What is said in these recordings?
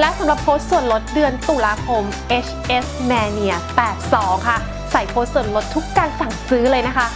และสำหรับโค้ดส่วนลดเดือนตุลาคม HS Mania 82 ค่ะ ใส่โค้ดส่วนลดทุกการสั่งซื้อเลยนะคะ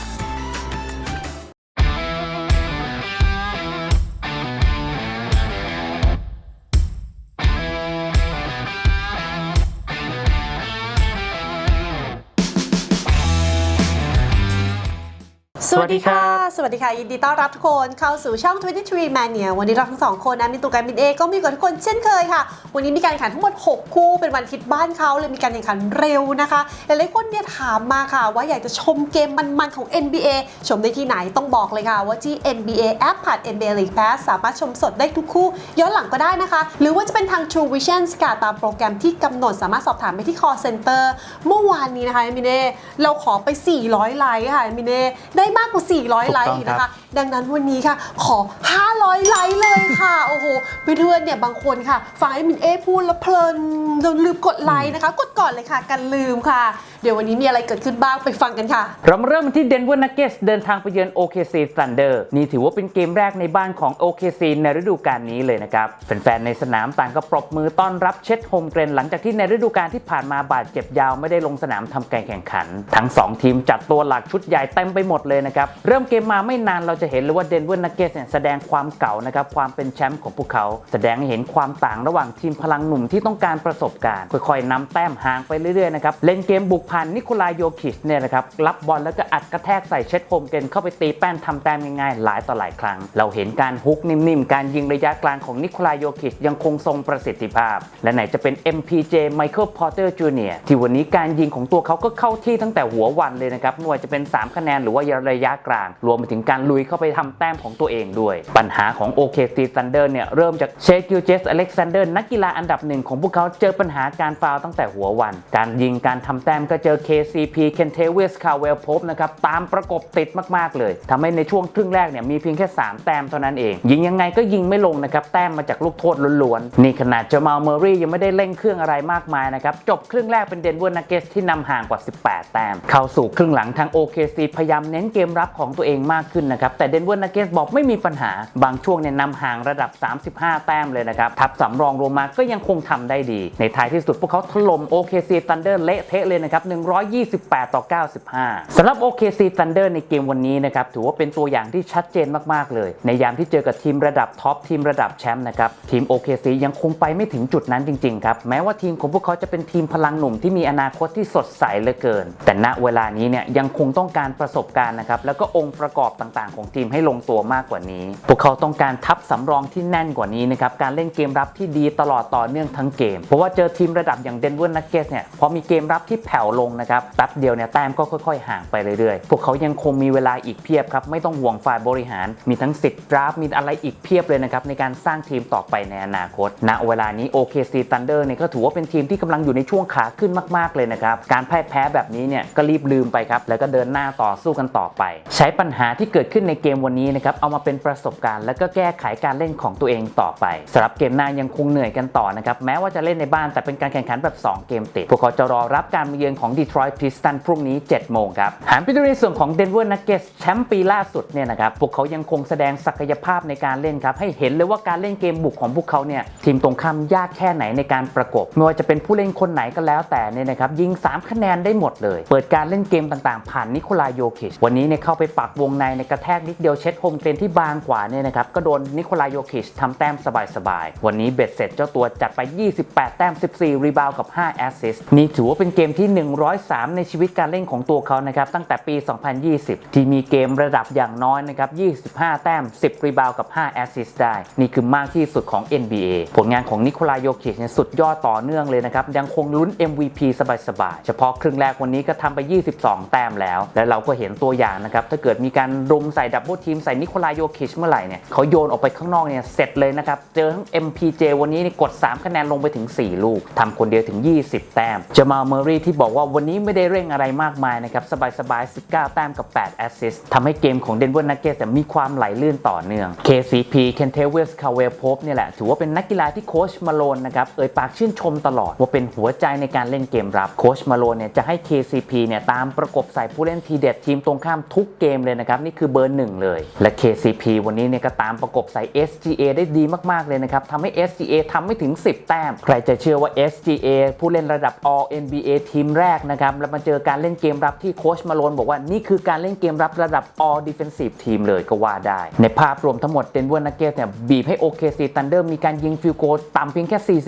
ดีค่ะ สวัสดีค่ะ ยินดีต้อนรับทุกคนเข้าสู่ช่อง 23 Mania วันนี้เราทั้งสองคนนะมีตัวการบินเอก็มีกับทุกคนเช่นเคยค่ะ วันนี้มีการแข่งขันทั้งหมด 6 คู่เป็นวันทิตบ้านเขาเลยมีการแข่งขันเร็วนะคะหลายๆคนเนี่ยถามมาค่ะ ว่าอยากจะชมเกมมันๆของ NBA ชมได้ที่ไหนต้องบอกเลยค่ะ ว่าที่ NBA แอปผ่าน NBA League Pass สามารถชมสดได้ทุกคู่ ย้อนหลังก็ได้นะคะ หรือว่าจะเป็นทาง True Vision ค่ะตามโปรแกรมที่กำหนดสามารถสอบถามไปที่ call center เมื่อวานนี้นะคะมิเน่เราขอไป 400 ไลค์ค่ะมิเน่ได้มากกว่า400 ไลค์อีกนะคะ ดังนั้นวันนี้ค่ะ ขอ 500 ไลค์เลยค่ะ โอ้โหเพื่อนๆเนี่ยบางคนค่ะ ฟังไอ้มินเอพูดแล้วเพลินจนลืมกดไลค์นะคะ กดก่อนเลยค่ะ กันลืมค่ะเดี๋ยววันนี้มีอะไรเกิดขึ้นบ้างไปฟังกันค่ะ เรามาเริ่มกันที่ Denver Nuggets เดินทางไปเยือน OKC Thunder นี่ถือว่าเป็นเกมแรกในบ้านของ OKC ในฤดูกาลนี้เลยนะครับ แฟนๆ ในสนามต่างก็ปรบมือต้อนรับเช็ดโฮมเกรนหลังจากที่ในฤดูกาลที่ผ่านมาบาดเจ็บยาวไม่ได้ลงสนามทำการแข่งขัน ทั้ง 2 ทีมจัดตัวหลักชุดใหญ่เต็มไปหมดเลยนะครับ เริ่มเกมมาไม่นานเราจะเห็นเลยว่า Denver Nuggets เนี่ยแสดงความเก่านะครับความเป็นแชมป์ของพวกเขา แสดงให้เห็นความต่างระหว่างทีมพลังหนุ่มที่ต้องการประสบการณ์ค่อยๆนำแต้มห่างไปเรื่อยๆนะครับเล่นเกมบุกผ่านนิโคลายโยคิชเนี่ยนะครับรับบอลแล้วก็อัดกระแทกใส่เช็ดโฮมเกนเข้าไปตีแป้นทำแต้มง่ายๆ หลายต่อหลายครั้ง เราเห็นการฮุกนิ่มๆ การยิงระยะกลางของนิโคลายโยคิชยังคงทรงประสิทธิภาพ และไหนจะเป็น MPJ Michael Porter Jr. ที่วันนี้การยิงของตัวเขาก็เข้าที่ตั้งแต่หัววันเลยนะครับไม่ว่าจะเป็น 3 คะแนนหรือว่าระยะกลาง รวมไปถึงการลุยเข้าไปทำแต้มของตัวเองด้วย ปัญหาของ OKC Thunder เนี่ยเริ่มจากเชคิลเจสอเล็กซานเดอร์นักกีฬาอันดับหนึ่งของพวกเขาเจอปัญหาการฟาวตั้งแต่หัววัน การยิงการทำแต้มก็เจอ KCP เคนเทเวสคาเวลพบนะครับตามประกบติดมากๆเลยทำให้ในช่วงครึ่งแรกเนี่ยมีเพียงแค่ 3 แต้มเท่านั้นเอง ยิงยังไงก็ยิงไม่ลงนะครับแต้มมาจากลูกโทษล้วนๆ นี่ขนาดเจมาลเมอรี่ยังไม่ได้เร่งเครื่องอะไรมากมายนะครับจบครึ่งแรกเป็นเดนเวอร์นักเกสที่นำห่างกว่า 18 แต้ม เข้าสู่ครึ่งหลังทาง OKC พยายามเน้นเกมรับของตัวเองมากขึ้นนะครับแต่เดนเวอร์นักเกสบอกไม่มีปัญหา บางช่วงเนี่ยนำห่างระดับ 35 แต้มเลยนะครับทับสำรองลงมาก็ยังคงทำได้ดี ในท้ายที่สุดพวกเขาถล่ม OKC Thunder เละเทะเลยนะครับ128 ต่อ 95สำหรับ OKC Thunder ในเกมวันนี้นะครับถือว่าเป็นตัวอย่างที่ชัดเจนมาก ๆ เลย ในยามที่เจอกับทีมระดับท็อปทีมระดับแชมป์นะครับทีม OKC ยังคงไปไม่ถึงจุดนั้นจริง ๆ ครับ แม้ว่าทีมของพวกเขาจะเป็นทีมพลังหนุ่มที่มีอนาคตที่สดใสเหลือเกิน แต่ณเวลานี้เนี่ยยังคงต้องการประสบการณ์นะครับแล้วก็องค์ประกอบต่างๆ ของทีมให้ลงตัวมากกว่านี้ พวกเขาต้องการทัพสำรองที่แน่นกว่านี้นะครับการเล่นเกมรับที่ดีตลอดต่อเนื่องทั้งเกม เพราะว่าเจอทีมระดับอย่างเดนเวอร์นักเก็ตเนี่ยพอมีเกมรับที่แผ่วลงนะครับแป๊บเดียวเนี่ยแต้มก็ค่อย ๆ ห่างไปเรื่อยๆ พวกเขายังคงมีเวลาอีกเพียบครับ ไม่ต้องห่วงฝ่ายบริหาร มีทั้งสิทธิ์ดราฟมีอะไรอีกเพียบเลยนะครับในการสร้างทีมต่อไปในอนาคต ณ เวลานี้ OKC Thunder เนี่ยก็ถือว่าเป็นทีมที่กำลังอยู่ในช่วงขาขึ้นมากๆเลยนะครับ การพ่ายแพ้แบบนี้เนี่ยก็รีบลืมไปครับ แล้วก็เดินหน้าต่อสู้กันต่อไป ใช้ปัญหาที่เกิดขึ้นในเกมวันนี้นะครับเอามาเป็นประสบการณ์ แล้วก็แก้ไขการเล่นของตัวเองต่อไปสำหรับเกมหน้ายังคงเหนื่อยกันต่อนะครับแม้ว่าจะเล่นในบ้านแต่เป็นการแข่งขันแบบ 2 เกมติดพวกเขาจะรอรับการมาเยือนของ Detroit Pistons พรุ่งนี้ 7 โมงครับหันไปดูในส่วนของ Denver Nuggets แชมป์ปีล่าสุดเนี่ยนะครับพวกเขายังคงแสดงศักยภาพในการเล่นครับ ให้เห็นเลยว่าการเล่นเกมบุกของพวกเขาเนี่ยทีมตรงข้ามยากแค่ไหนในการประกบไม่ว่าจะเป็นผู้เล่นคนไหนก็แล้วแต่เนี่ยนะครับยิง 3 คะแนนได้หมดเลย เปิดการเล่นเกมต่างๆ ผ่านนิโคลายโยคิชวันนี้เนี่ยเข้าไปปักวงในในกระแทกนิดเดียวเช็ดโฮมเกรนที่บางกว่าเนี่ยนะครับก็โดนนิโคลายโยคิชทำแต้มสบายๆวันนี้เบ็ดเสร็จเจ้าตัวจัดไป 28 แต้ม 14 รีบาวกับ 5 แอสซิสต์นี่ถือว่าเป็นเกมที่103 ในชีวิตการเล่นของตัวเขานะครับตั้งแต่ปี 2020 ที่มีเกมระดับอย่างน้อยนะครับ 25 แต้ม 10 รีบาวกับ 5 แอสซิสต์ได้ นี่คือมากที่สุดของ NBA ผลงานของนิโคลายโยคิชเนี่ยสุดยอดต่อเนื่องเลยนะครับ ยังคงลุ้น MVP สบายๆ เฉพาะครึ่งแรกวันนี้ก็ทำไป 22 แต้มแล้ว และเราก็เห็นตัวอย่างนะครับ ถ้าเกิดมีการรุมใส่ดับเบิลทีมใส่นิโคลายโยคิชเมื่อไหร่เนี่ยเขาโยนออกไปข้างนอกเนี่ยเสร็จเลยนะครับ เจอทั้ง MPJ วันนี้นี่กด 3 คะแนนลงไปถึง 4 ลูกทำคนเดียวถึง 20 แต้มจามาเมอรี่ที่บอกว่าวันนี้ไม่ได้เร่งอะไรมากมายนะครับ สบายๆ 19 แต้มกับ 8 แอสซิสต์ทำให้เกมของ Denver Nuggets แต่มีความไหลลื่นต่อเนื่อง KCP Kentavious Caldwell Pope เนี่ยแหละ ถือว่าเป็นนักกีฬาที่โค้ชมาโลนนะครับ เอ่ยปากชื่นชมตลอด ว่าเป็นหัวใจในการเล่นเกมรับโค้ชมาโลนเนี่ยจะให้ KCP เนี่ยตามประกบใส่ผู้เล่นทีเด็ดทีมตรงข้ามทุกเกมเลยนะครับนี่คือเบอร์หนึ่งเลย และ KCP วันนี้เนี่ยก็ตามประกบใส่ SGA ได้ดีมากๆเลยนะครับทำให้ SGA ทำไม่ถึง 10 แต้ม ใครจะเชื่อว่า SGA ผู้เล่นระดับ All NBA ทีมแรกนะครับแล้วมาเจอการเล่นเกมรับที่โค้ชมาโลนบอกว่านี่คือการเล่นเกมรับระดับ All Defensive ทีมเลยก็ว่าได้ ในภาพรวมทั้งหมด Denver Nuggets เนี่ยบีบให้ OKC Thunder มีการยิงฟิลโกต่ำเพียงแค่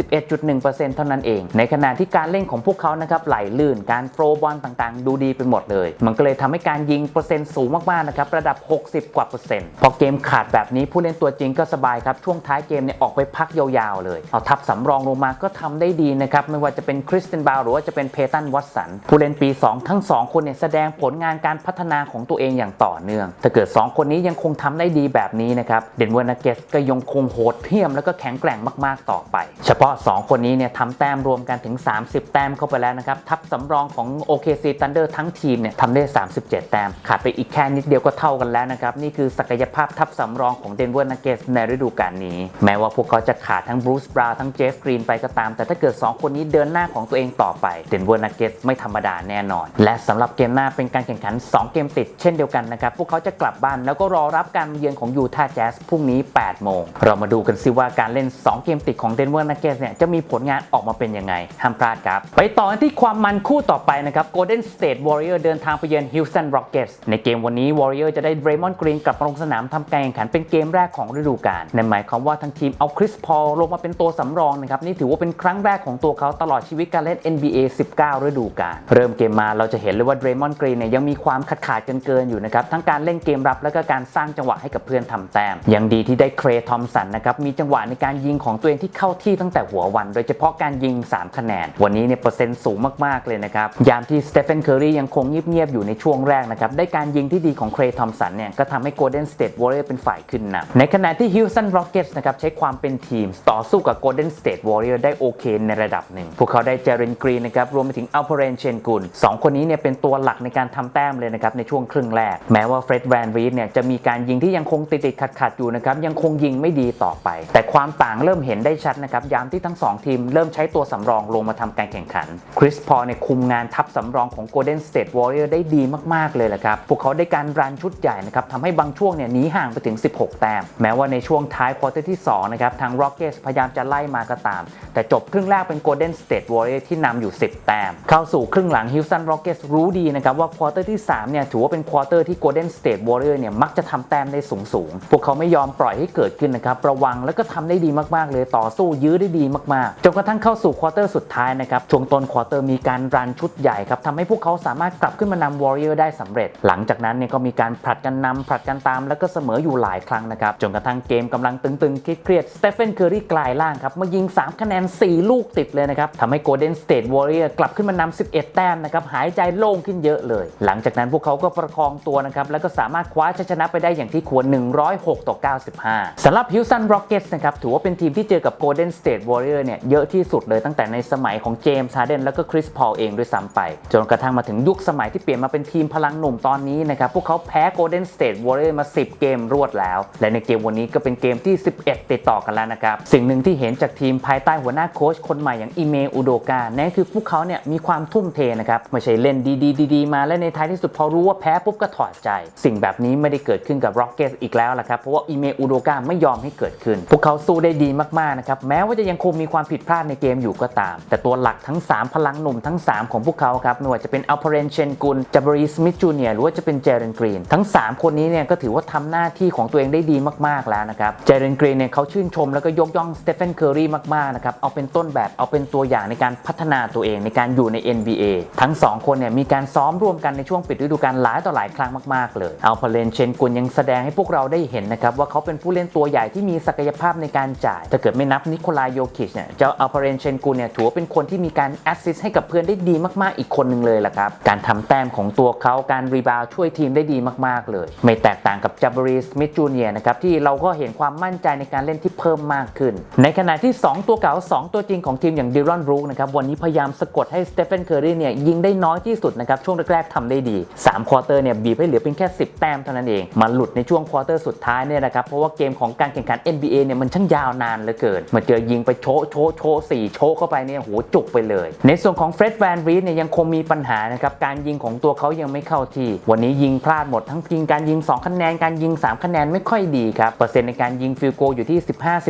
41.1%เท่านั้นเอง ในขณะที่การเล่นของพวกเขานะครับไหลลื่นการโฟบอลต่างๆ ดูดีไปหมดเลย มันก็เลยทำให้การยิงเปอร์เซ็นต์สูงมากๆนะครับระดับ 60 กว่าเปอร์เซ็นต์พอเกมขาดแบบนี้ผู้เล่นตัวจริงก็สบายครับช่วงท้ายเกมเนี่ยออกไปพักยาวๆเลยเอาทับสำรองลงมาก็ทำได้ดีนะครับไม่ว่าจะเป็นคริสเตนบาวหรือว่าจะเป็นเพตันวัตสัน ผู้เล่นปี 2 ทั้ง 2 คนเนี่ยแสดงผลงานการพัฒนาของตัวเองอย่างต่อเนื่อง ถ้าเกิด 2 คนนี้ยังคงทำได้ดีแบบนี้นะครับเดนเวอร์นักเกสก็ยังคงโหดเหี้ยมแล้วก็แข็งแกร่งมากๆต่อไป เฉพาะ 2 คนนี้เนี่ยทำแต้มรวมกันถึง 30 แต้มเข้าไปแล้วนะครับทับสำรองของ OKC Thunder ทั้งทีมเนี่ยทำได้ 37 แต้มขาดไปอีกแค่นิดเดียวก็เท่ากันแล้วนะครับนี่คือศักยภาพทับสำรองของเดนเวอร์นักเกสในฤดูกาลนี้ แม้ว่าพวกเขาจะขาดทั้งบรูซบราวน์ทั้งเจฟกรีนไปก็ตาม แต่ถ้าเกิด 2 คนนี้เดินหน้าของตัวเองต่อไปเดนเวอร์นักเกสไม่ธรรมดาแน่นอน และสำหรับเกมหน้าเป็นการแข่งขัน 2 เกมติดเช่นเดียวกันนะครับ พวกเขาจะกลับบ้านแล้วก็รอรับการเยือนของยูทาห์แจ๊สพรุ่งนี้ 8 โมง เรามาดูกันซิว่าการเล่น 2 เกมติดของเดนเวอร์นักเกสเนี่ยจะมีผลงานออกมาเป็นยังไง ห้ามพลาดครับ ไปต่อกันที่ความมันคู่ต่อไปนะครับ Golden State Warrior เดินทางไปเยือน Houston Rockets ในเกมวันนี้ Warrior จะได้ Draymond Green กลับมาลงสนามทำการแข่งขันเป็นเกมแรกของฤดูกาลนั่นหมายความว่าทั้งทีมเอาคริสพอลลงมาเป็นตัวสำรองนะครับนี่ถือว่าเป็นครั้งแรกของตัวเขาตลอดชีวิตการเล่น NBA 19ฤดูกาลเริ่มเกมมาเราจะเห็นเลยว่า Draymond Green เนี่ยยังมีความขาดขาดเกินๆอยู่นะครับทั้งการเล่นเกมรับและก็การสร้างจังหวะให้กับเพื่อนทำแต้มยังดีที่ได้เครทอมสันนะครับมีจังหวะในการยิงของตัวเองที่เข้าที่ตั้งแต่หัววัน โดยเฉพาะการยิง 3 คะแนน วันนี้เนี่ยเปอร์เซ็นต์สูงมากๆเลยนะครับยามที่สเตฟ n นเคอรียังคงเงียบๆอยู่ในช่วงแรกนะครับได้การยิงที่ดีของเครทอมสันเนี่ยก็ทำให้ Golden State Warrior เป็นฝ่ายขึ้นนำในขณะที่ Houston Rockets นะครับใช้ความเป็นทีม ต่อสู้กับ Golden State Warrior ได้โอเคในระดับหนึ่งพวกเขาได้เจเรนกรีนนะครับรวมไปถึงอัลเ r เรนเชนกุลสองคนนี้เนี่ยเป็นตัวหลักในการทำแต้มเลยนะครับในช่วงครึ่งแรก แม้ว่าเฟร็ดแวนรีดเนี่ยจะมีการยิงที่ยังคงติดติดขัดขัดๆอยู่นะครับยังคงยิงไม่ดีต่อไป แต่ความต่างเริ่มเห็นได้ชัดนะครับยามที่ทั้งสองทีมเริ่มใช้ตัวสำรองลงมาทำการแข่งขันคริสพอเนี่ยคุมงานทัพสำรองของ Golden State Warrior ได้ดีมากๆเลยแหละครับพวกเขาได้การรันชุดใหญ่นะครับทำให้บางช่วงเนี่ยหนีห่างไปถึง 16 แต้ม แม้ว่าในช่วงท้ายควอเตอร์ที่2นะครับทาง Rockets พยายามจะไล่มาก็ตาม แต่จบครึ่งแรกเป็น Golden State Warrior ที่นำอยู่ 10 แต้มเข้าสู่ครึ่งหลัง Houston Rockets รู้ดีนะครับว่าควอเตอร์ที่3เนี่ยถือว่าเป็นควอเตอร์ที่ Golden State Warrior เนี่ยมักจะทำแต้มได้สูงสูงๆพวกเขาไม่ยอมปล่อยให้เกิดขึ้นนะครับระวังแล้วก็ทำได้ดีมากๆ เลยต่อสู้ยื้อได้ดีมากๆจนกระทั่งเข้าสู่ควอเตอร์สุดท้ายนะครับช่วงต้นควอเตอร์มีการรันชุดใหญ่ครับทำให้พวกเขาสามารถกลับขึ้นมานำ Warrior ได้สำเร็จ หลังจากนั้นเนี่ยก็มีการผลัดกันนำผลัดกันตามแล้วก็เสมออยู่หลายครั้งนะครับจนกระทั่งเกมกำลังตึงๆเครียดๆสเตฟ n นเคอรีกลายล่างครับมายิง 3 คะแนน 4 ลูกติดเลยนะครับทำให้ Golden State Warrior กลับขึ้นมานำ11 แต้มนะครับหายใจโล่งขึ้นเยอะเลย หลังจากนั้นพวกเขาก็ประคองตัวนะครับแล้วก็สามารถคว้าชัยชนะไปได้อย่างที่ควร 106 ต่อ 95สำหรับ Houston Rockets นะครับถือว่าเป็นทีมที่เจอกับ Golden State Warrior เนี่ยเยอะที่สุดเลยตั้งแต่ในสมัยของเจมส์ฮาร์เดนแล้วก็คริสพอลเองด้วยซ้ำไป จนกระทั่งมาถึงยุคสมัยที่เปลี่ยนมาเป็นทีมพลังหนุ่มตอนนี้นะครับพวกเขาแพ้ Golden State Warrior มา 10 เกมรวดแล้ว และในเกมวันนี้ก็เป็นเกมที่ 11 ติดต่อกันแล้วนะครับสิ่งหนึ่งที่เห็นจากทีมภายใต้หัวหน้าโค้ชคนใหม่อย่างอิเมอุโดกานั่นคือพวกเขาเนี่ยมีความทุ่มเทนะครับไม่ใช่เล่นดีๆดีๆมาและในท้ายที่สุดพอรู้ว่าแพ้ปุ๊บก็ถอดใจ สิ่งแบบนี้ไม่ได้เกิดขึ้นกับ r o c k e t อีกแล้วละครับเพราะว่าอิเมอุโดกาไม่ยอมให้เกิดขึ้น พวกเขาสู้ได้ดีมากๆนะครับแม้ว่าจะยังคงมีความผิดพลาดในเกมอยู่ก็ตาม แต่ตัวหลักทั้ง 3 พลังหนุ่มทั้ง 3 ของพวกเขาครับไม่ว่าจะเป็นอัลเ r เรนเชนกุลจับบรีสมิธจูเนียหรือว่าจะเป็นเจเรนกรีนทั้ง 3 คนนี้เนี่ยก็ถือว่าทำหน้าที่ของตัวเองได้ดีมากๆแล้วนะครับเจเรนกรีนเนี่ยเขาชื่นชมแล้วก็ยกย่องสเตฟ n นเคอรีมากๆนะครับเอาเป็นต้นแบบเอาเป็นตัวอย่างในการพัฒนาตัวเองในการอยู่ใน NBA ทั้ง 2 คนเนี่ยมีการซ้อมร่วมกันในช่วงปิดฤดูกาลหลายต่อหลายครั้งมากๆเลยอัลเ r เรนเชนกุลยังแสดงให้พวกเราได้เห็นนะครับว่าเขาเป็นผู้เล่นตัวใหญ่ที่มีศักยภาพในการจ่าย ถ้าเกิดไม่นับนิโคลายโยคิชเนี่ยเจ้าอัลเ r เรนเชนกุลเนี่ยถือว่าเป็นคนที่มีการแอสซิสต์ให้กับเพื่อนได้ดีมากๆอีกคนหนึ่งเลยล่ะครับ การทำแต้มของตัวเขาการรีบาวช่วยทีมได้ดีมากๆเลย ไม่แตกต่างกับจับรีสมิธจูเนียนะครับที่เราก็เห็นความมั่นใจในการเล่นที่เพิ่มมากขึ้น ในขณะที่ 2 ตัวเก่า2 ตัวจริงของทีมอย่างดิรอนรูกนะครับวันนี้พยายามสะกดให้สเตฟนเคอรี่เนี่ยยิงได้น้อยที่สุดนะครับช่วงแรกๆทำได้ดี3ควอเตอร์เนี่ยบีบให้เหลือเพียงแค่ 10 แต้มเท่านั้นเองมาหลุดในช่วงควอเตอร์สุดท้ายเนี่ยนะครับเพราะว่าเกมของการแข่งขัน NBA เนี่ยมันช่างยาวนานเหลือเกิน มาเจอยิงไปโชโชโชสี่โชเข้าไปเนี่ยโหจุกไปเลย ในส่วนของเฟร็ดแวนรีดเนี่ยยังคงมีปัญหานะครับการยิงของตัวเขายังไม่เข้าที่ วันนี้ยิงพลาดหมดทั้งยิงการยิง 2 คะแนนการยิง 3 คะแนนไม่ค่อยดีครับเปอร์เซ็นต์ในการยิงฟิลโกอยู่ที่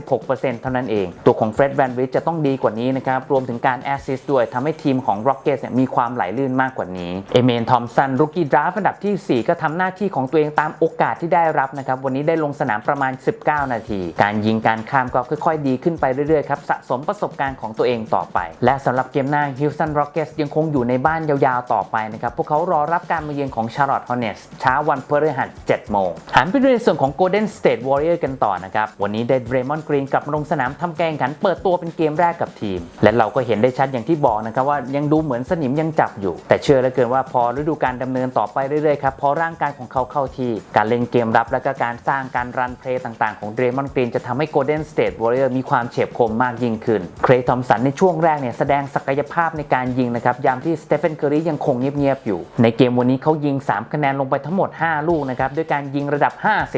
15-16%เท่านั้นเอง ตัวของเฟร็ดแวนรีดจะต้องดีกว่านี้นะครับรวมถึงการแอสซิสต์ด้วยทำให้ทีมของ Rock เนี่ยมีความไหลลื่นมากกว่านี้เอเมนทอมสันรุกี้ดราฟอันดับทีสี่4 ก็ทำหน้าที่ของตัวเองตามโอกาสที่ได้รับนะครับวันนี้ได้ลงสนามประมาณ 19 นาที การยิงการข้ามก็ค่อยๆ ดีขึ้นไปเรื่อยๆครับสะสมประสบการณ์ของตัวเองต่อไป และสำหรับเกมหน้า Houston Rockets ยังคงอยู่ในบ้านยาวๆต่อไปนะครับพวกเขารอรับการมาเยือนของ Charlotte Hornets เช้าวันพฤหัส7โมงหันไปดูในส่วนของ Golden State Warrior กันต่อนะครับวันนี้ได้ Draymond Green กลับมาลงสนามทำแกงขันเปิดตัวเป็นเกมแรกกับทีม และเราก็เห็นได้ชัดอย่างที่บอกนะครับว่ายังดูเหมือนมือนสนิมยังจับอยู่ แต่เชื่อเหลือเกินว่าพอฤดูกาลดำเนินต่อไปเรื่อยๆครับพอร่างกายของเขาเข้าที่การเล่นเกมรับ และก็การสร้างการรันเพลย์ต่างๆของ Draymond Green จะทำให้ Golden State Warrior มีความเฉียบคมมากยิ่งขึ้นเครย์ทอมสันในช่วงแรกเนี่ยแสดงศักยภาพในการยิงนะครับยามที่สเตฟ n นเคอรียังคงเงียบๆอยู่ ในเกมวันนี้เขายิง 3 คะแนนลงไปทั้งหมด 5 ลูกนะครับด้วยการยิงระดับ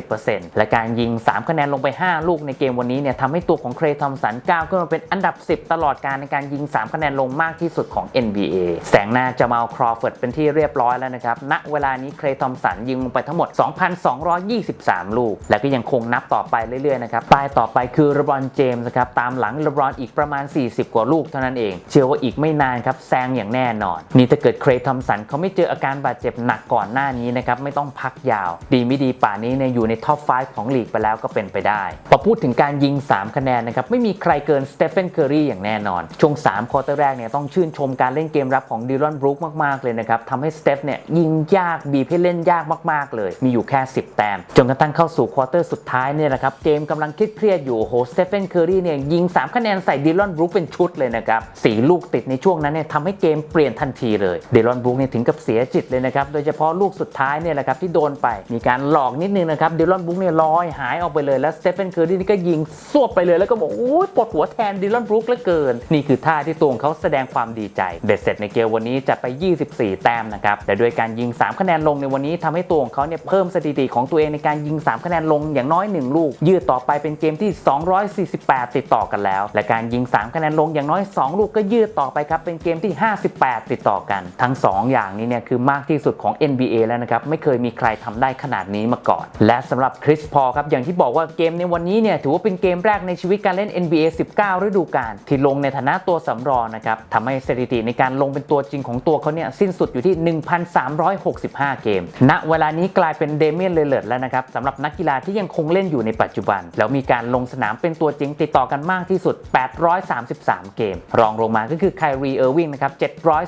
50%และการยิง 3 คะแนนลงไป 5 ลูกในเกมวันนี้เนี่ยทำให้ตัวของเครย์ทอมสันก้าวขึ้นมาเป็นอันดับ 10 ตลอดการในการยิง 3 คะแนนลงมากที่สุดของ NBA แสงหน้าจะมาครอฟอร์ดเป็นที่เรียบร้อยแล้วนะครับ ณ เวลานี้เครย์ทอมสันยิงลงไปทั้งหมด 2,223 ลูก และก็ยังคงนับต่อไปเรื่อยๆนะครับป้ายต่อไปคือเลบรอนเจมส์ครับ ตามหลังเลบรอนอีกประมาณ 40 กว่าลูกเท่านั้นเอง เชื่อว่าอีกไม่นานครับแซงอย่างแน่นอน นี่ถ้าเกิดเครย์ทอมสันเขาไม่เจออาการบาดเจ็บหนักก่อนหน้านี้นะครับไม่ต้องพักยาว ดีไม่ดีป่านนี้เนี่ยอยู่ในท็อป 5 ของลีกไปแล้วก็เป็นไปได้พอพูดถึงการยิง 3 คะแนนนะครับไม่มีใครเกินสเตฟ n นเคอรี่อย่างแน่นอนช่วง3ควอเตอร์แรกเนี่ยต้องชื่นชมการเล่นเกมรับของดิลอนบรูคมากๆเลยนะครับทำให้สเตฟเนี่ยยิงยากบีบให้เล่นยากมากๆเลย มีอยู่แค่ 10 แต้ม จนกระทั่งเข้าสู่ควอเตอร์สุดท้ายเนี่ยนะครับเกมกำลังคิดเครียดอยู่โหสเตฟ n นเคอรี่เนี่ยยิง 3 คะแนนใส่ดิลอนบรูคเป็นชุดเลยนะครับสีลูกติดในช่วงนั้นเนี่ยทำให้เกมเปลี่ยนทันทีเลยเดลอนบรูคเนี่ยถึงกับเสียจิตเลยนะครับโดยเฉพาะลูกสุดท้ายเนี่ยแหละครับที่โดนไปมีการหลอกนิดนึงนะครับเดลอนบรูคเนี่ยลอยหายออกไปเลยแล้วสเตฟ n นเคอรี่นี่ก็ยิงสวบไปเลยแล้วก็บอกโอ้ยปวดหัวแทนดิลอนบรูคเหลือเกิน นี่คือท่าที่ตัวของเขาแสดงความดีใจเบ็ดเสร็จในเกมวันนี้จัดไป 24 แต้มนะครับ แต่ด้วยการยิง 3 คะแนนลงในวันนี้ทำให้ตัวของเขาเนี่ยเพิ่มสถิติของตัวเองในการยิง 3 คะแนนลงอย่างน้อย 1 ลูก ยืดต่อไปเป็นเกมที่ 248 ติดต่อกันแล้ว และการยิง 3 คะแนนลงอย่างน้อย 2 ลูกก็ยืดต่อไปครับเป็นเกมที่ 58 ติดต่อกัน ทั้ง 2 อย่างนี้เนี่ยคือมากที่สุดของ NBA แล้วนะครับไม่เคยมีใครทำได้ขนาดนี้มาก่อน และสำหรับคริสพอครับอย่างที่บอกว่าเกมในวันนี้เนี่ยถือว่าเป็นเกมแรกในชีวิตการเล่น NBA 19 ฤดูกาลที่ลงในฐานะตัวสำรองนะครับทำให้สถิติในการลงเป็นตัวจริงของตัวเขาเนี่ยสิ้นสุดอยู่ที่ 1,365 เกม ณ เวลานี้กลายเป็นเดเมียนเลเลร์แล้วนะครับสำหรับนักกีฬาที่ยังคงเล่นอยู่ในปัจจุบัน แล้วมีการลงสนามเป็นตัวจริงติดต่อกันมากที่สุด 833 เกม รองลงมาก็คือไครีเออร์วิงนะครับ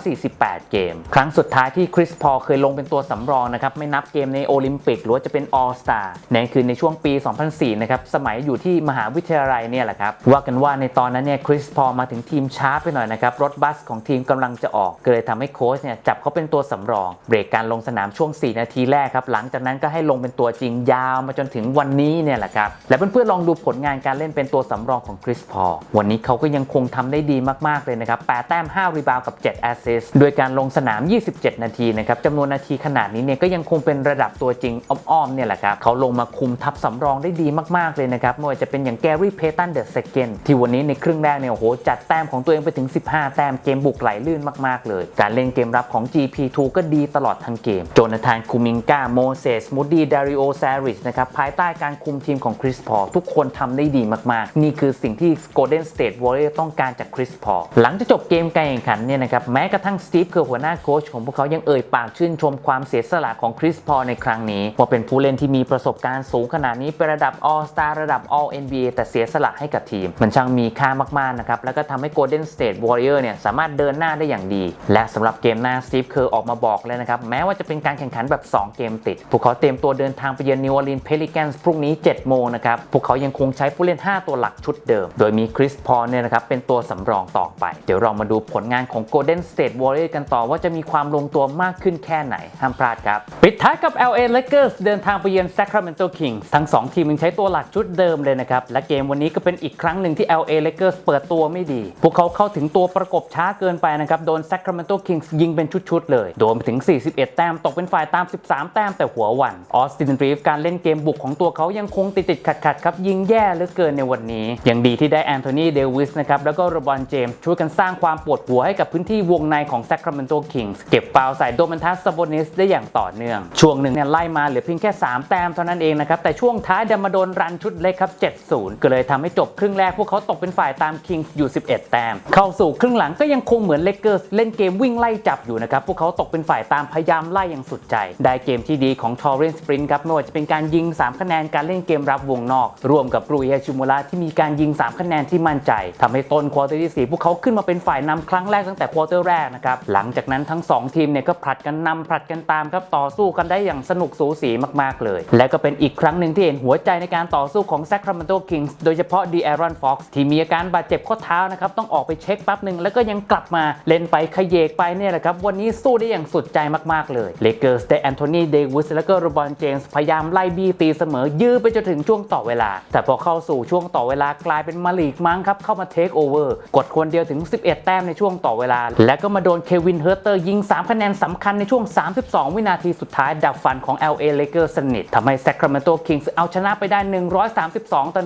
748 เกม ครั้งสุดท้ายที่คริสพอเคยลงเป็นตัวสำรองนะครับไม่นับเกมในโอลิมปิกหรือว่าจะเป็นออสตานั่นคือในช่วงปี 2004 นะครับสมัยอยู่ที่มหาวิทยาลัยเนี่ยแหละครับว่ากันว่าในตอนนั้นเนี่ยคริสพอมาถึงทีมช้าไปหน่อยนะครับรถบัสของทีมกำลังจะออกก็เลยทำให้โค้ชเนี่ยจับเขาเป็นตัวสำรอง เบรกการลงสนามช่วง 4 นาทีแรกครับหลังจากนั้นก็ให้ลงเป็นตัวจริงยาวมาจนถึงวันนี้เนี่ยแหละครับและเพื่อนๆลองดูผลงานการเล่นเป็นตัวสำรองของคริสพอลวันนี้เขาก็ยังคงทำได้ดีมากๆเลยนะครับ8แต้ม 5 รีบาวกับ 7 แอสซิสโดยการลงสนาม 27 นาทีนะครับจำนวนนาทีขนาดนี้เนี่ยก็ยังคงเป็นระดับตัวจริงอ้อมๆเนี่ยแหละครับเขาลงมาคุมทัพสำรองได้ดีมากๆเลยนะครับไม่ว่าจะเป็นอย่างแกรี่เพตันเดอะเซเกนที่วันนี้ในครึ่งแรกเนี่ยโอ้โหจัดแต้มของตัวเองไปถึง 15 แต้มเกมบุกไหลลื่นมากๆเลย การเล่นเกมรับของ GP2 ก็ดีตลอดทั้งเกม โจนาธานคูมิงกาโมเสสมูดี้ดาริโอซาริสนะครับภายใต้การคุมทีมของคริสพอทุกคนทำได้ดีมากๆ นี่คือสิ่งที่ Golden State Warriors ต้องการจากคริสพอหลังจากจบเกมการแข่งขันเนี่ยนะครับแม้กระทั่งสตีฟเคอหัวหน้าโค้ชของพวกเขายังเอ่ยปากชื่นชมความเสียสละของคริสพอในครั้งนี้ว่าเป็นผู้เล่นที่มีประสบการณ์สูงขนาดนี้เป็นระดับ All Star ระดับ All NBA แต่เสียสละให้กับทีม มันช่างมีค่ามากๆนะครับแล้วก็ทำให้ Golden State Warrior เนี่ยสามารถเดินหน้าได้อย่างดี และสำหรับเกมหน้าสตีฟเคอร์ออกมาบอกเลยนะครับ แม้ว่าจะเป็นการแข่งขันแบบ 2 เกมติด พวกเขาเตรียมตัวเดินทางไปเยือนนิวออร์ลีนเพลิแกนส์พรุ่งนี้ 7 โมงนะครับ พวกเขายังคงใช้ผู้เล่น 5 ตัวหลักชุดเดิม โดยมีคริสพอลเนี่ยนะครับเป็นตัวสำรองต่อไป เดี๋ยวเรามาดูผลงานของ Golden State Warriors กันต่อว่าจะมีความลงตัวมากขึ้นแค่ไหนห้ามพลาดครับปิดท้ายกับ LA Lakers เดินทางไปเยือน Sacramento Kings ทั้ง 2 ทีมยังใช้ตัวหลักชุดเดิมเลยนะครับและเกมวันนี้ก็เป็นอีกครั้งหนึ่งที่ LA Lakers เปิดตัวไม่ดี พวกเขาเข้าถึงตัวประกบช้าเกินไปนะครับครับโดน Sacramento Kings ยิงเป็นชุดๆเลย โดนไปถึง 41 แต้มตกเป็นฝ่ายตาม 13 แต้มแต่หัววันออสตินรีฟการเล่นเกมบุกของตัวเขายังคงติดๆขัดๆครับยิงแย่เหลือเกินในวันนี้ยังดีที่ได้แอนโทนีเดวิสนะครับแล้วก็โรบอนเจมส์ช่วยกันสร้างความปวดหัวให้กับพื้นที่วงในของ Sacramento Kings เก็บฟาวใส่โดมันทัสซาโบนิสได้อย่างต่อเนื่อง ช่วงหนึ่งเนี่ยไล่มาเหลือเพียงแค่ 3 แต้มเท่านั้นเองนะครับแต่ช่วงท้ายดันมาโดนรันชุดเล็กครับ 7-0 ก็เลยทำให้จบครึ่งแรกพวกเขาตกเป็นฝ่ายตาม Kings อยู่ 11 แต้มเข้าสู่ครึ่งหลังก็ยังคงเหมือนเลเกอร์สเล่นเกมวิ่งไล่จับอยู่นะครับ พวกเขาตกเป็นฝ่ายตามพยายามไล่อย่างสุดใจ ได้เกมที่ดีของทอร์เรนสปรินต์ครับไม่ว่าจะเป็นการยิง 3 คะแนนการเล่นเกมรับวงนอก รวมกับรูเอชิมูระที่มีการยิง 3 คะแนนที่มั่นใจทำให้ต้นควอเตอร์ที่ 4 พวกเขาขึ้นมาเป็นฝ่ายนำครั้งแรกตั้งแต่ควอเตอร์แรกนะครับหลังจากนั้นทั้ง 2 ทีมเนี่ยก็ผลัดกันนำผลัดกันตามครับต่อสู้กันได้อย่างสนุกสูสีมากๆเลย และก็เป็นอีกครั้งหนึ่งที่เห็นหัวใจในการต่อสู้ของ Sacramento Kings โดยเฉพาะ d ี a r o n Fox ที่มีอาการบาดเจ็บข้อเท้านะครับต้องออกไปเช็คแป๊บหนึ่งแล้วก็ยังกลับมาเลนไปขยเยกไปเนี่ยแหละครับ วันนี้สู้ได้อย่างสุดใจมาก ๆ เลยเลเกอร์สได้แอนโทนีเดวิสแล้วก็โรบอนเจมส์พยายามไล่บี้ตีเสมอ ยื้อไปจนถึงช่วงต่อเวลา แต่พอเข้าสู่ช่วงต่อเวลากลายเป็นมาลีกมั้งครับ เข้ามาเทคโอเวอร์กดคนเดียวถึง 11 แต้มในช่วงต่อเวลา และก็มาโดนเควินเฮอร์เตอร์ยิง 3 คะแนนสำคัญในช่วง 32 วินาทีสุดท้ายดับฟันของ LA Lakers สนิททำให้ Sacramento Kings เอาชนะไปได้ 132 ต่อ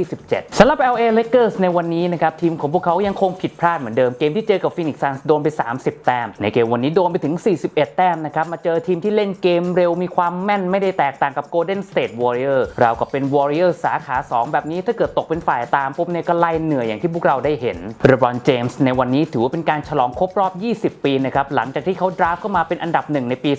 127สำหรับ LA Lakers ในวันนี้นะครับทีมของพวกเขายังคงผิดพลาดเหมือนเดิมเกมที่เจอกับ Phoenix Suns โดนไป 30 แต้ม ในเกมวันนี้โดนไปถึง 41 แต้มนะครับ มาเจอทีมที่เล่นเกมเร็วมีความแม่นไม่ได้แตกต่างกับ Golden State Warrior เรากับเป็น Warrior สาขา 2 แบบนี้ถ้าเกิดตกเป็นฝ่ายตามปุ๊บเนี่ยก็ไล่เหนื่อยอย่างที่พวกเราได้เห็นเรบรอนเจมส์ในวันนี้ถือว่าเป็นการฉลองครบรอบ 20 ปีนะครับหลังจากที่เขาดราฟเข้ามาเป็นอันดับหนึ่งในปี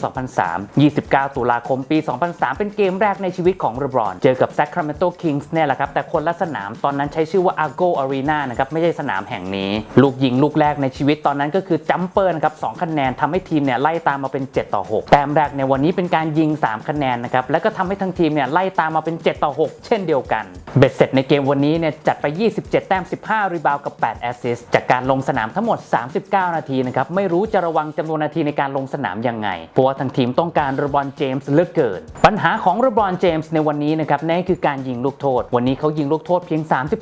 2003 29 ตุลาคมปี 2003 เป็นเกมแรกในชีวิตของเรบรอน เจอกับ Sacramento Kings เนี่ยแหละครับแต่คนละสนามตอนนั้นใช้ชื่อว่า Argo Arena นะครับไม่ใช่สนามแห่งนี้ ลูกยิงลูกแรกในชีวิตตอนนั้นก็คือจัมเปอร์นะครับ2คะแนนทำให้ทีมเนี่ยไล่ตามมาเป็น 7 ต่อ 6 แต้มแรกในวันนี้เป็นการยิง 3 คะแนนนะครับแล้วก็ทำให้ทั้งทีมเนี่ยไล่ตามมาเป็น 7 ต่อ 6 เช่นเดียวกัน เบ็ดเสร็จในเกมวันนี้เนี่ยจัดไป 27 แต้ม 15 รีบาวกับ 8 แอสซิสต์จากการลงสนามทั้งหมด 39 นาทีนะครับไม่รู้จะระวังจำนวนนาทีในการลงสนามยังไง เพราะว่าทั้งทีมต้องการเรบอนเจมส์เลือเกิน ปัญหาของเรบอนเจมส์ในวันนี้นะครับนั่นคือการยิงลูกโทษ วันนี้เขายิงลูกโทษเพียง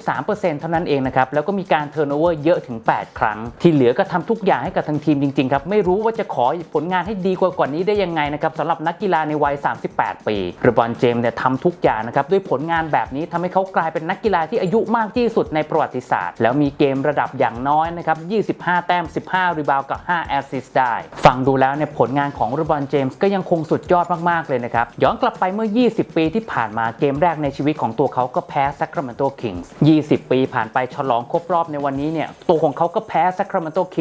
33%เท่านั้นเองนะครับแล้วก็มีการเทิร์นโอเวอร์เยอะถึง 8 ครั้ง ที่เหลือก็ทำทุกอย่างให้กับทางทีมจริงๆครับไม่รู้ว่าจะขอผลงานให้ดีกว่ากว่านี้ได้ยังไงนะครับสำหรับนักกีฬาในวัย 38 ปีเรบอนเจมส์เนี่ยทำทุกอย่างนะครับด้วยผลงานแบบนี้ทำให้เขากลายเป็นนักกีฬาที่อายุมากที่สุดในประวัติศาสตร์ แล้วมีเกมระดับอย่างน้อยนะครับ 25 แต้ม 15 รีบาวกับ 5 แอสซิสต์ได้ ฟังดูแล้วเนี่ยผลงานของเรบอนเจมส์ก็ยังคงสุดยอดมากๆเลยนะครับย้อนกลับไปเมื่อ 20 ปีที่ผ่านมาเกมแรกในชีวิตของตัวเขาก็แพ้ Sacramento Kings 20 ปีผ่านไปฉลองครบรอบในวันนี้เนี่ยตัวของเขาก็แพ้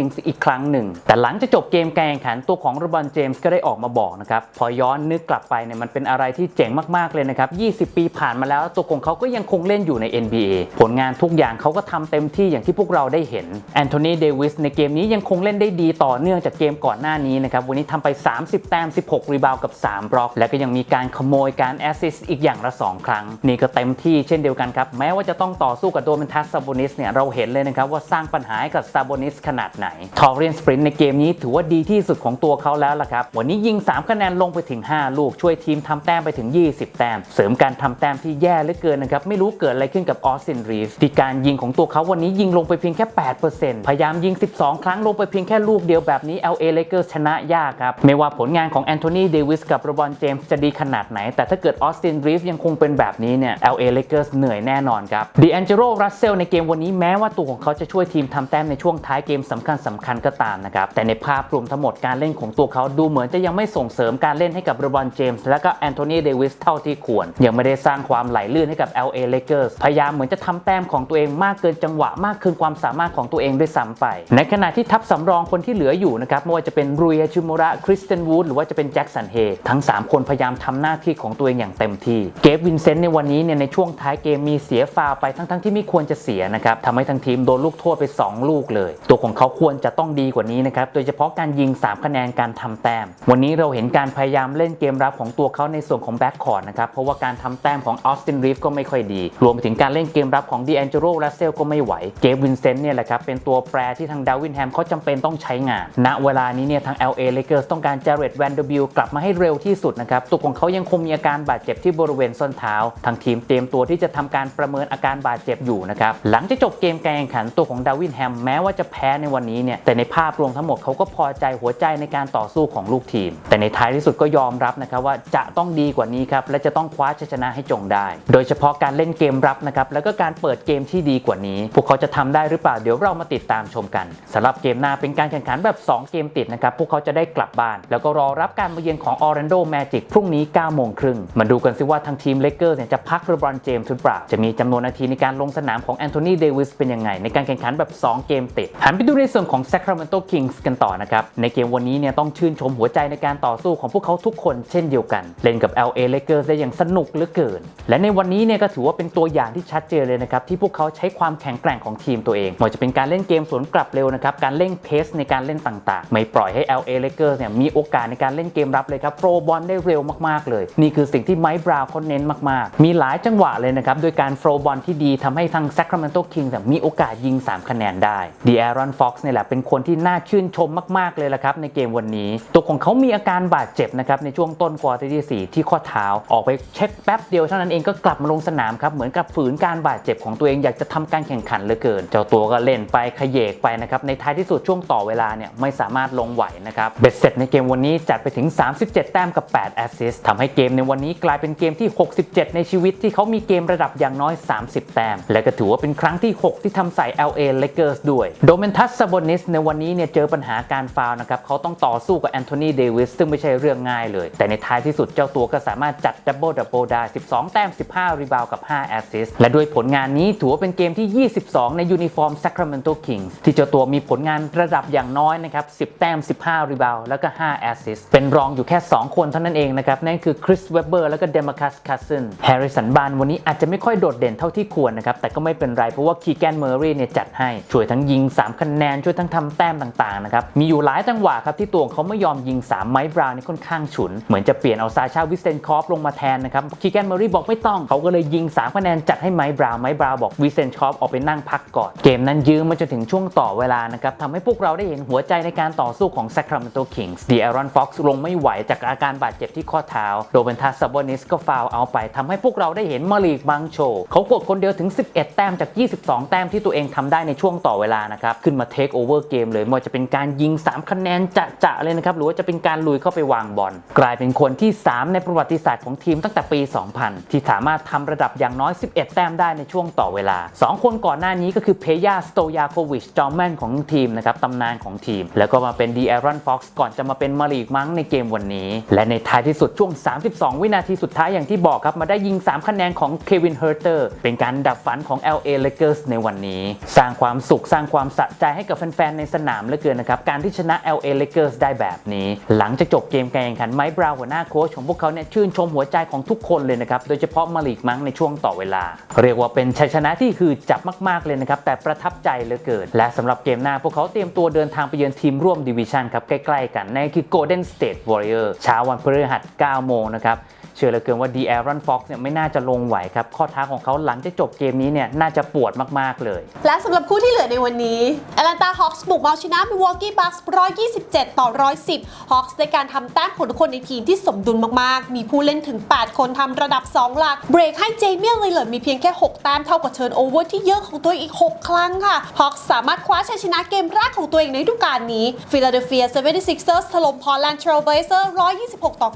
Sacramento Kings อีกครั้งหนึ่ง แต่หลังจากจบเกมการแข่งขันตัวของเรบอนเจมส์ก็ได้ออกมาบอกนะครับ พอย้อนนึกกลับไปเนี่ยมันเป็นอะไรที่เจ๋งมากๆเลยนะครับ 20 ปีผ่านมาแล้วตัวของเขาก็ยังคงเล่นอยู่ใน NBA ผลงานทุกอย่างเขาก็ทำเต็มที่อย่างที่พวกเราได้เห็นแอนโทนีเดวิสในเกมนี้ยังคงเล่นได้ดีต่อเนื่องจากเกมก่อนหน้านี้นะครับวันนี้ทำไป 30 แต้ม 16 รีบาวกับ 3 บล็อก และก็ยังมีการขโมยการแอสซิสต์อีกอย่างละ 2 ครั้ง นี่ก็เต็มที่เช่นเดียวกันครับ แม้ว่าจะต้องต่อสู้กับโดมันทัสซาโบนิสเนี่ยเราเห็นเลยนะครับว่าสร้างปัญหาให้กับซาโบนิสขนาดไหนทอร์เรนสปรินในเกมนี้ถือว่าดีที่สุดของตัวเขาแล้วล่ะครับ วันนี้ยิง 3 คะแนนลงไปถึง 5 ลูกช่วยทีมทำแต้มไปถึง 20 แต้ม เสริมการทำแต้มที่แย่เหลือเกินนะครับ ไม่รู้เกิดอะไรขึ้นกับออสตินรีฟที่การยิงของตัวเขาวันนี้ยิงลงไปเพียงแค่ 8%พยายามยิง 12 ครั้งลงไปเพียงแค่ลูกเดียวแบบนี้ LA Lakers ชนะยากครับ ไม่ว่าผลงานของแอนโทนีเดวิสกับโรบอนเจมส์จะดีขนาดไหน แต่ถ้าเกิดออสตินรีฟยังคงเป็นแบบนี้เนี่ย LA Lakers เหนื่อยแน่นอนครับดีแองเจโรรัสเซลในเกมวันนี้แม้ว่าตัวของเขาจะช่วยทีมทำแต้มในช่วงท้ายเกมสำคัญสำคัญก็ตามนะครับ แต่ในภาพรวมทั้งหมดการเล่นของตัวเขาดูเหมือนจะยังไม่ส่งเสริมการเล่นให้กับโรบอนเจมส์และก็แอนโทนีเดวิสเท่าที่ควร ยังไม่ได้สร้างความไหลลื่นให้กับ LA Lakers พยายามเหมือนจะทำแต้มของตัวเองมากเกินจังหวะมากเกินความสามารถของตัวเองด้วยซ้ำไป ในขณะที่ทัพสำรองคนที่เหลืออยู่นะครับไม่ว่าจะเป็นรุยชิมูระคริสเตนวูดหรือว่าจะเป็นแจ็คสันเฮทั้ง 3 คนพยายามทำหน้าที่ของตัวเองอย่างเต็มที่เกฟวินเซนต์ในวันนี้เนี่ยในช่วงท้ายเกมมีเสียฟาวไปทั้งๆที่ไม่ควรจะเสียนะครับทำให้ทั้งทีมโดนลูกโทษไป 2 ลูกเลย ตัวของเขาควรจะต้องดีกว่านี้นะครับ โดยเฉพาะการยิง 3 คะแนนการทำแต้ม วันนี้เราเห็นการพยายามเล่นเกมรับของตัวเขาในส่วนของแบ็คคอร์ดนะครับ เพราะว่าการทำแต้มของออสตินรีฟก็ไม่ค่อยดี รวมไปถึงการเล่นเกมรับของดีแองเจโรรัสเซลก็ไม่ไหวเกฟวินเซนต์เนี่ยแหละครับ เป็นตัวแปรที่ทางดาวินแฮมเขาจำเป็นต้องใช้งาน ณ เวลานี้เนี่ยทาง LA Lakers ต้องการเจเรตแวนเดอร์บิลกลับมาให้เร็วที่สุดนะครับ ตัวของเขายังคงมีอาการบาดเจ็บที่บริเวณส้นเท้า ทางทีมเตรียมตัวที่จะทำการประเมินอาการบาดเจ็บอยู่นะครับ หลังจากจบเกมการแข่งขันตัวของดาวินแฮมแม้ว่าจะแพ้ในวันนี้เนี่ยแต่ในภาพรวมทั้งหมดเขาก็พอใจหัวใจในการต่อสู้ของลูกทีม แต่ในท้ายที่สุดก็ยอมรับนะครับว่าจะต้องดีกว่านี้ครับและจะต้องคว้าชัยชนะให้จงได้ โดยเฉพาะการเล่นเกมรับนะครับแล้วก็การเปิดเกมที่ดีกว่านี้ พวกเขาจะทำได้หรือเปล่าเดี๋ยวเรามาติดตามชมกันสำหรับเกมหน้าเป็นการแข่งขันแบบ 2 เกมติดนะครับพวกเขาจะได้กลับบ้าน แล้วก็รอรับการมาเยือนของ Orlando Magic พรุ่งนี้9โมงครึ่งมาดูกันซิว่าทางทีมเลเกอร์เนี่ยจะพักเรบรอนเจมส์หรือเปล่าจะมีจำนวนนาทีในการลงสนามของแอนโทนีเดวิสเป็นยังไงในการแข่งขันแบบ 2 เกมติดหันไปดูในส่วนของของ Sacramento Kings กันต่อนะครับ ในเกมวันนี้เนี่ยต้องชื่นชมหัวใจในการต่อสู้ของพวกเขาทุกคนเช่นเดียวกัน เล่นกับ LA Lakers ได้อย่างสนุกเหลือเกิน และในวันนี้เนี่ยก็ถือว่าเป็นตัวอย่างที่ชัดเจนเลยนะครับ ที่พวกเขาใช้ความแข็งแกร่งของทีมตัวเองไม่ว่าจะเป็นการเล่นเกมสวนกลับเร็วนะครับการเล่นเพสในการเล่นต่างๆ ไม่ปล่อยให้ LA Lakers เนี่ยมีโอกาสในการเล่นเกมรับเลยครับโปรบอลได้เร็วมากๆเลย นี่คือสิ่งที่ไมค์บราวน์เขาเน้นมากๆ มีหลายจังหวะเลยนะครับโดยการโปรบอลที่ดีทำให้ทาง Sacramento Kings เมีโอกาสยิง 3 คะแนนได้ดีแอรอนฟ็อกซ์เนี่ยแหละเป็นคนที่น่าชื่นชมมากๆเลยละครับในเกมวันนี้ ตัวของเขามีอาการบาดเจ็บนะครับในช่วงต้นควอเตอร์ที่ 4 ที่ข้อเท้าออกไปเช็คแป๊บเดียวเท่านั้นเองก็กลับมาลงสนามครับเหมือนกับฝืนการบาดเจ็บของตัวเองอยากจะทำการแข่งขันเหลือเกิน เจ้าตัวก็เล่นไปขยเยกไปนะครับในท้ายที่สุดช่วงต่อเวลาเนี่ยไม่สามารถลงไหวนะครับเบ็ดเสร็จในเกมวันนี้จัดไปถึง 37 แต้มกับ 8 แอสซิสต์ทำให้เกมในวันนี้กลายเป็นเกมที่ 67 ในชีวิตที่เขามีเกมระดับอย่างน้อย 30 แต้ม และก็ถือว่าเป็นครั้งที่ 6 ที่ทำใส่ LA Lakers ด้วยโดเมนทัสซาบอนิสในวันนี้เนี่ยเจอปัญหาการฟาวนะครับเขาต้องต่อสู้กับแอนโทนีเดวิสซึ่งไม่ใช่เรื่องง่ายเลย แต่ในท้ายที่สุดเจ้าตัวก็สามารถจัดดับเบิลดับเบิลได้ 12 แต้ม 15 รีบาวกับ 5 แอสซิสต์และด้วยผลงานนี้ถือว่าเป็นเกมที่ 22 ในยูนิฟอร์ม Sacramento Kings ที่เจ้าตัวมีผลงานระดับอย่างน้อยนะครับ 10 แต้ม 15 รีบาวแล้วก็ 5 แอสซิสต์เป็นรองอยู่แค่ 2 คนเท่านั้นเองนะครับนั่นคือคริสเวเบอร์แล้วก็เดมาคัสคาสซินแฮร์ริสันบานวันนี้อาจจะไม่ค่อยโดดเด่นเท่าที่ควรนะครับแต่ก็ไม่เป็นไรเพราะว่าคีแกนเมอร์รีเนี่ยจัดให้ช่วยทั้งยิง 3 คะแนนช่วยทั้งทำแต้มต่างๆนะครับมีอยู่หลายจังหวะครับที่ตัวเขาไม่ยอมยิง 3 ไม้บราวน์นี่ค่อนข้างฉุน เหมือนจะเปลี่ยนเอาซาชาวิสเซนคอฟลงมาแทนนะครับคีแกนเมอร์รีบอกไม่ต้องเขาก็เลยยิง3คะแนนจัดให้ไม้บราวน์ไม้บราวน์บอกวิสเซนคอฟออกไปนั่งพักก่อนเกมนั้นยื้อมาจนถึงช่วงต่อเวลานะครับทำให้พวกเราได้เห็นหัวใจในการต่อสู้ของ Sacramento Kings ดีแอรอนฟ็อกซ์ลงไม่ไหวจากอาการบาดเจ็บที่ข้อเท้าโรเบนทัสซาบอนิสก็ฟาวเอาไปทำให้พวกเราได้เห็นมาลีกบังโชเขากดคนเดียวถึง 11 แต้มจาก 22 แต้มที่ตัวเองทำได้ในช่วงต่อเวลานะครับขึ้นมาเทคโอเวเวอร์เกมเลยไม่ว่าจะเป็นการยิง 3 คะแนนจะๆเลยนะครับ หรือว่าจะเป็นการลุยเข้าไปวางบอลกลายเป็นคนที่ 3 ในประวัติศาสตร์ของทีมตั้งแต่ปี 2000 ที่สามารถทำระดับอย่างน้อย 11 แต้มได้ในช่วงต่อเวลา 2 คนก่อนหน้านี้ก็คือเพยาสโตยาโควิชจอมแมนของทีมนะครับตำนานของทีม แล้วก็มาเป็นดีแอรอนฟ็อกซ์ก่อนจะมาเป็นมาลีกมั้งในเกมวันนี้ และในท้ายที่สุดช่วง 32 วินาทีสุดท้ายอย่างที่บอกครับมาได้ยิง 3 คะแนนของเควินเฮอร์เตอร์เป็นการดับฝันของ LA Lakers ในวันนี้ สร้างความสุขสร้างความสะใจให้กับแฟฟนๆในสนามเหลือเกินนะครับ การที่ชนะ LA Lakers ได้แบบนี้ หลังจากจบเกมการแข่งขันไมค์บราวน์หัวหน้าโค้ชของพวกเขาเนี่ยชื่นชมหัวใจของทุกคนเลยนะครับ โดยเฉพาะมาลีกมั้งในช่วงต่อเวลา เรียกว่าเป็นชัยชนะที่คือจับมากๆเลยนะครับ แต่ประทับใจเหลือเกิน และสำหรับเกมหน้าพวกเขาเตรียมตัวเดินทางไปเยือนทีมร่วมดิวิชันครับใกล้ๆกันนั่นคือ Golden State Warrior เช้าวันพฤหัส9โมงนะครับ เชื่อเหลือเกินว่าดีแอรอนฟ็อกซ์เนี่ยไม่น่าจะลงไหวครับ ข้อเท้าของเขาหลังจากจบเกมนี้เนี่ยน่าจะปวดมาก ๆ เลย และสำหรับคู่ที่เหลือในวันนี้แอตแลนตาฮอ k ส์บุกเอาชนะมิวอกกี้บัคส์127 ต่อ 110ฮอ k ส์ในการทำแต้มของทุกคนในทีมที่สมดุลมาก ๆ มีผู้เล่นถึง 8 คนทำระดับ 2 หลัก เบรกให้เจมียลเลยเหลือมีเพียงแค่ 6 แต้มเท่ากับเทิร์นโอเวอร์ที่เยอะของตัวเองอีก 6 ครั้งค่ะฮอ k ส์สามารถคว้าชัยชนะเกมแรกของตัวเองในฤดูกาลนี้ฟิลาเดลเฟีย 76ers ถล่มพอร์แลนด์เทรลเบเซอร์126 ต่อ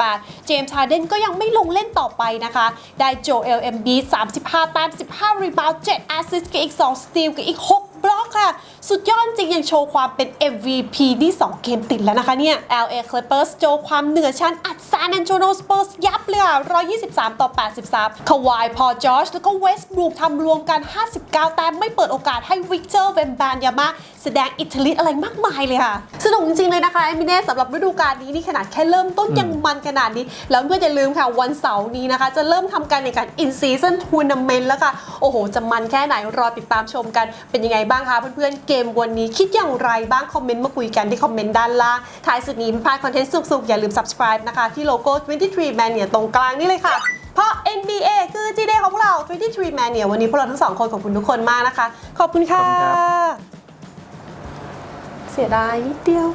98 เจมส์ฮาร์เดนก็ยังไม่ลงเล่นต่อไปนะคะ ได้โจเอลเอ็มบี35แต้ม15 รีบาวด์7แอสซิสต์กับอีก 2 สตีลกับอีก 6 บล็อกค่ะ สุดยอดจริงยังโชว์ความเป็น MVP ที่ 2 เกมติดแล้วนะคะเนี่ย LA Clippers โชว์ความเหนือชั้นอัด San Antonio Spurs ยับเลยค่ะ123 ต่อ 83คาวายพอจอร์จแล้วก็เวสต์บรูคทำรวมกัน 59 แต้มไม่เปิดโอกาสให้วิกเตอร์เวมบานยามา ดงอิทธิฤทธิ์อะไรมากมายเลยค่ะ สนุกจริงๆเลยนะคะเอมิเน่สำหรับฤดูกาลนี้นี่ขนาดแค่เริ่มต้นยังมันขนาดนี้ แล้วเพื่อนอย่าลืมค่ะวันเสาร์นี้นะคะ จะเริ่มทำการในการ in season tournament แล้วค่ะ โอ้โห จะมันแค่ไหนรอติดตามชมกันเป็นยังไงบ้างคะเพื่อนๆเกมวันนี้คิดอย่างไรบ้างคอมเมนต์มาคุยกันที่คอมเมนต์ด้านล่างท้ายสุดนี้ไม่พลาดคอนเทนต์สุกๆอย่าลืม subscribe นะคะที่โลโก้ 23 Mania ตรงกลางนี่เลยค่ะเพราะ NBA คือ G Day ของพวกเรา23 Mania วันนี้พวกเราทั้งสองคนขอบคุณทุกคนมากนะคะ ขอบคุณค่ะขอบคุณครับ เสียดายนิดเดียว